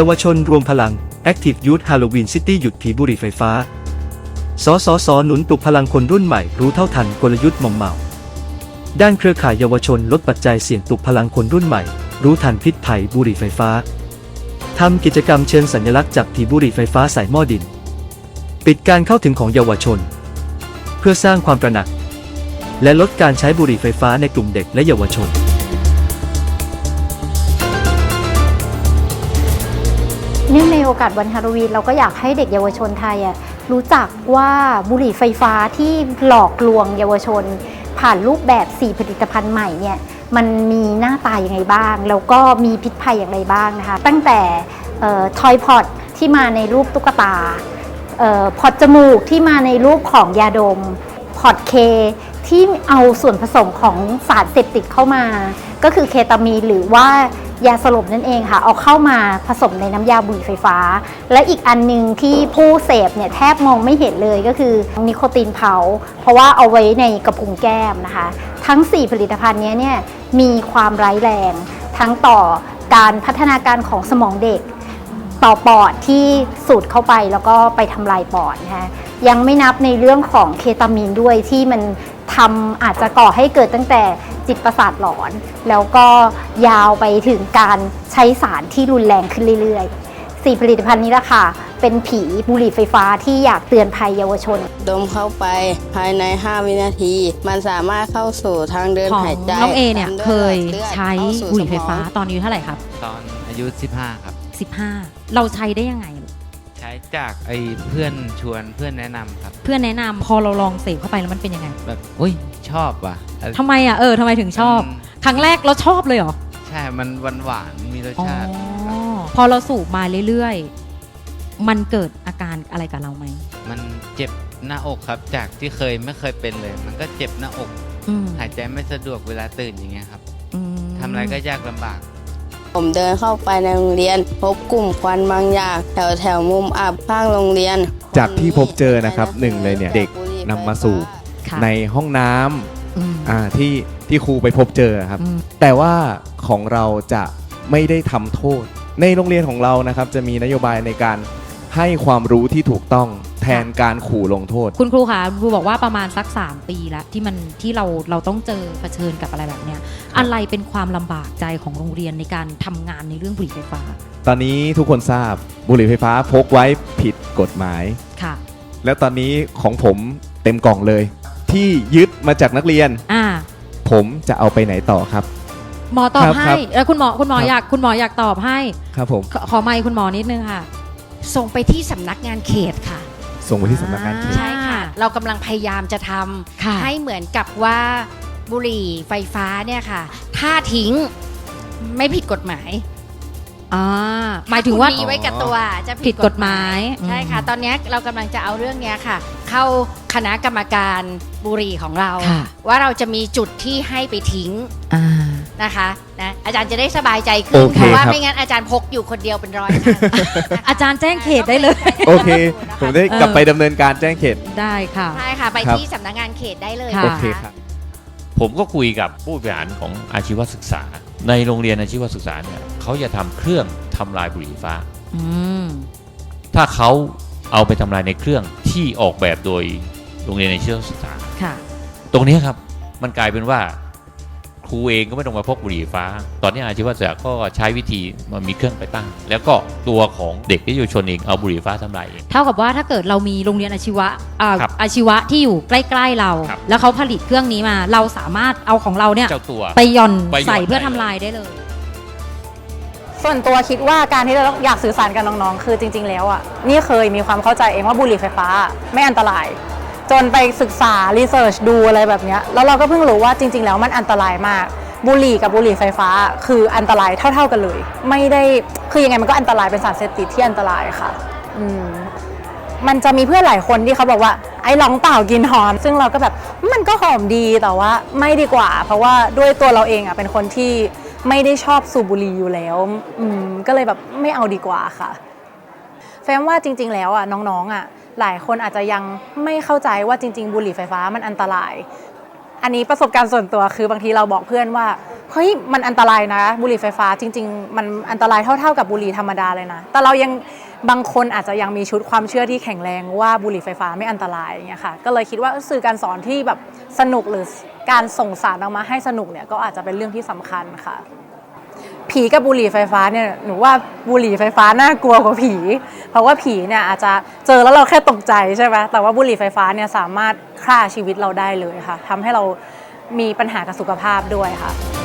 เยาวชนรวมพลัง Active Youth Halloween City หยุดผีบุหรี่ไฟฟ้า สสส หนุนปลุกพลังคนรุ่นใหม่รู้เท่าทันกลยุทธ์มอมเมา ด้านเครือข่ายเยาวชนลดปัจจัยเสี่ยงปลุกพลังคนรุ่นใหม่ รู้ทันพิษภัยบุหรี่ไฟฟ้า ทำกิจกรรมเชิงสัญลักษณ์จับผีบุหรี่ไฟฟ้าใส่หม้อดิน ปิดการเข้าถึงของเยาวชน เพื่อสร้างความตระหนัก และลดการใช้บุหรี่ไฟฟ้าในกลุ่มเด็กและเยาวชน เนื่องในโอกาสวันฮาโลวีนเราก็อยากให้เด็กเยาวชนไทยอะรู้จักว่าบุหรี่ไฟฟ้าที่หลอกลวงเยาวชน ผ่านรูปแบบ 4 ผลิตภัณฑ์ใหม่เนี่ยมันมีหน้าตาอย่างไรบ้าง แล้วก็มีพิษภัยอย่างไรบ้างนะคะ ตั้งแต่ทอยพอตที่มาในรูปตุ๊กตาออพอตจมูกที่มาในรูปของยาดม พอตเคที่เอาส่วนผสมของสารเสพติดเข้ามา ก็คือเคตามีนหรือว่า ยาสลบนั่นเองค่ะ เอาเข้ามาผสมในน้ำยาบุหรี่ไฟฟ้า และอีกอันหนึ่งที่ผู้เสพเนี่ยแทบมองไม่เห็นเลยก็คือนิโคตินเผา เพราะว่าเอาไว้ในกระพุ้งแก้มนะคะ ทั้ง 4 ผลิตภัณฑ์นี้เนี่ยมีความร้ายแรง ทั้งต่อการพัฒนาการของสมองเด็ก ต่อปอดที่สูดเข้าไปแล้วก็ไปทำลายปอดนะคะยังไม่นับในเรื่องของเคตามีนด้วยที่มัน ทำอาจจะก่อให้เกิดตั้งแต่จิตประสาทหลอน แล้วก็ยาวไปถึงการใช้สารที่รุนแรงขึ้นเรื่อยๆสี่ผลิตภัณฑ์นี้ละค่ะ เป็นผีบุหรี่ไฟฟ้าที่อยากเตือนภัยเยาวชน ดมเข้าไปภายใน 5 วินาที มันสามารถเข้าสู่ทางเดินของหายใจน้องเอเนี่ยตามเคยเลือดใช้เข้สู่บุหรี่ไฟฟ้าสมองตอนอายุเท่าไหร่ครับ ตอนอายุ 15 ครับ 15 เราใช้ได้ยังไง ใช้จากไอ้เพื่อนชวนเพื่อนแนะนำครับ เพื่อนแนะนำพอเราลองเสพเข้าไปแล้วมันเป็นยังไงแบบอุ้ยชอบว่ะอะไรทำไมอะเออทำไมถึงชอบมครั้งแรกเราชอบเลยเหรอใช่มันหวานหวานๆมีรสอ๋อชาติครับพอเราสูบมาเรื่อยๆ มันเกิดอาการอะไรกับเราไหมมันเจ็บหน้าอกครับ จากที่เคยไม่เคยเป็นเลย มันก็เจ็บหน้าอก อืมหายใจไม่สะดวกเวลาตื่นอย่างเงี้ยครับอืมทำอะไรก็ยากลำบาก ผมเดินเข้าไปในโรงเรียน พบกลุ่มควันบางอย่าง แถวแถวมุมอับข้างโรงเรียนจากที่พบเจอนะครับหนึ่งเลยเนี่ยเด็กนำมาสูบค่ะในห้องน้ำอืมอ่าที่ที่ครูไปพบเจอครับ อืม แต่ว่าของเราจะไม่ได้ทำโทษ ในโรงเรียนของเรานะครับจะมีนโยบายในการให้ความรู้ที่ถูกต้องแท นการขู่ลงโทษ คุณครูคะคุณครูบอกว่าประมาณสัก 3 ปีแล้วที่มันที่เราเราต้องเจอเผชิญกับอะไรแบบเนี้ยอะไรเป็นความลำบากใจของโรงเรียนในการทำงานในเรื่องบุหรี่ไฟฟ้าตอนนี้ทุกคนทราบบุหรี่ไฟฟ้าพกไว้ผิดกฎหมาย ค่ะ แล้วตอนนี้ของผมเต็มกล่องเลย ที่ยึดมาจากนักเรียน อ่า ผมจะเอาไปไหนต่อครับ หมอตอบครับให้ครับแล้วคุณหมอคุณหมอครับ อยากคุณหมออยากตอบให้ ครับผม ขอขอไมค์คุณหมอนิดนึงค่ะ ส่งไปที่สำนักงานเขตค่ะ ส่งไปที่สำนักงานเขต ใช่ค่ะ เรากำลังพยายามจะทค่ะำให้เหมือนกับว่าบุหรี่ไฟฟ้าเนี่ยค่ะ ถ้าทิ้งไม่ผิดกฎหมาย อ่าหมายถึงว่า คุณมีไว้กับตัวจะผิดกฎหมาย ใช่ค่ะอืมตอนนี้เรากำลังจะเอาเรื่องเนี้ยค่ะ เข้าคณะกรรมการบุหรี่ของเรา ค่ะ ว่าเราจะมีจุดที่ให้ไปทิ้ง อ่า นะคะนะอาจารย์จะได้สบายใจโอขึ้นเคเพราะว่าครับ ไม่งั้นอาจารย์พกอยู่คนเดียวเป็นร้อยอันนะคะอาจารย์แจ้งเขตได้เลย โอเค ผมได้กลับไปดำเนินการแจ้งเขต ได้ค่ะ ใช่ค่ะไปครับ ที่สำนักงานเขตได้เลยค่ะโอนะเคคะครับ ผมก็คุยกับผู้บริหารของอาชีวศึกษา ในโรงเรียนอาชีวศึกษาเนี่ยเขาจะทำเครื่องทำลายบุหรี่ไฟฟ้า อืม ถ้าเขาเอาไปทำลายในเครื่องที่ออกแบบโดยโรงเรียนอาชีวศึกษา ค่ะ ตรงนี้ครับมันกลายเป็นว่า ครูเองก็ไม่ต้องมาพกบุหรี่ไฟฟ้า ตอนนี้อาชีวศึกษาก็ใช้วิธีมันมีเครื่องไปตั้ง แล้วก็ตัวของเด็กที่อยู่ชนเองเอาบุหรี่ไฟฟ้าทำลายเอง เท่ากับว่าถ้าเกิดเรามีโรงเรียนอาชีวะอ่าครับอาชีวะที่อยู่ใกล้ ๆเรา ครับ แล้วเขาผลิตเครื่องนี้มา เราสามารถเอาของเราเนี่ยเจ้าตัว ไปหย่อนไปหย่อนใส่เพื่อได้ ทำเลยลายได้เลย ส่วนตัวคิดว่าการที่เราอยากสื่อสารกับน้องๆ คือจริง ๆ แล้วอะนี่เคยมีความเข้าใจเองว่าบุหรี่ไฟฟ้าไม่อันตราย จนไปศึกษารีเสิร์ชดูอะไรแบบนี้แล้วเราก็เพิ่งรู้ว่าจริง ๆ แล้วมันอันตรายมาก บุหรี่กับบุหรี่ไฟฟ้า คืออันตรายเท่า ๆกันเลย ไม่ได้คือยังไงมันก็อันตรายเป็นสารเสพติดที่อันตรายค่ะ อืมมันจะมีเพื่อนหลายคนที่เขาบอกว่า ไอ้ลองเต่ากินหอม ซึ่งเราก็แบบมันก็หอมดีแต่ว่าไม่ดีกว่า เพราะว่าด้วยตัวเราเองอะเป็นคนที่ไม่ได้ชอบสูบบุหรี่อยู่แล้วอืมก็เลยแบบไม่เอาดีกว่าค่ะ แฟมว่าจริง ๆ แล้วอะน้องๆอะ หลายคนอาจจะยังไม่เข้าใจว่าจริง ๆ บุหรี่ไฟฟ้ามันอันตราย อันนี้ประสบการณ์ส่วนตัวคือบางทีเราบอกเพื่อนว่าเฮ้ยมันอันตรายนะ บุหรี่ไฟฟ้าจริง ๆ มันอันตรายเท่าๆกับบุหรี่ธรรมดาเลยนะ แต่เรายังบางคนอาจจะยังมีชุดความเชื่อที่แข็งแรงว่าบุหรี่ไฟฟ้าไม่อันตรายอย่างเงี้ยค่ะก็เลยคิดว่าสื่อการสอนที่แบบสนุกหรือการส่งสารออกมาให้สนุกเนี่ยก็อาจจะเป็นเรื่องที่สำคัญค่ะ ผีกับบุหรี่ไฟฟ้าเนี่ยหนูว่าบุหรี่ไฟฟ้าน่ากลัวกว่าผี เพราะว่าผีเนี่ยอาจจะเจอแล้วเราแค่ตกใจใช่ไหมแต่ว่าบุหรี่ไฟฟ้าเนี่ยสามารถฆ่าชีวิตเราได้เลยค่ะทำให้เรามีปัญหากับสุขภาพด้วยค่ะ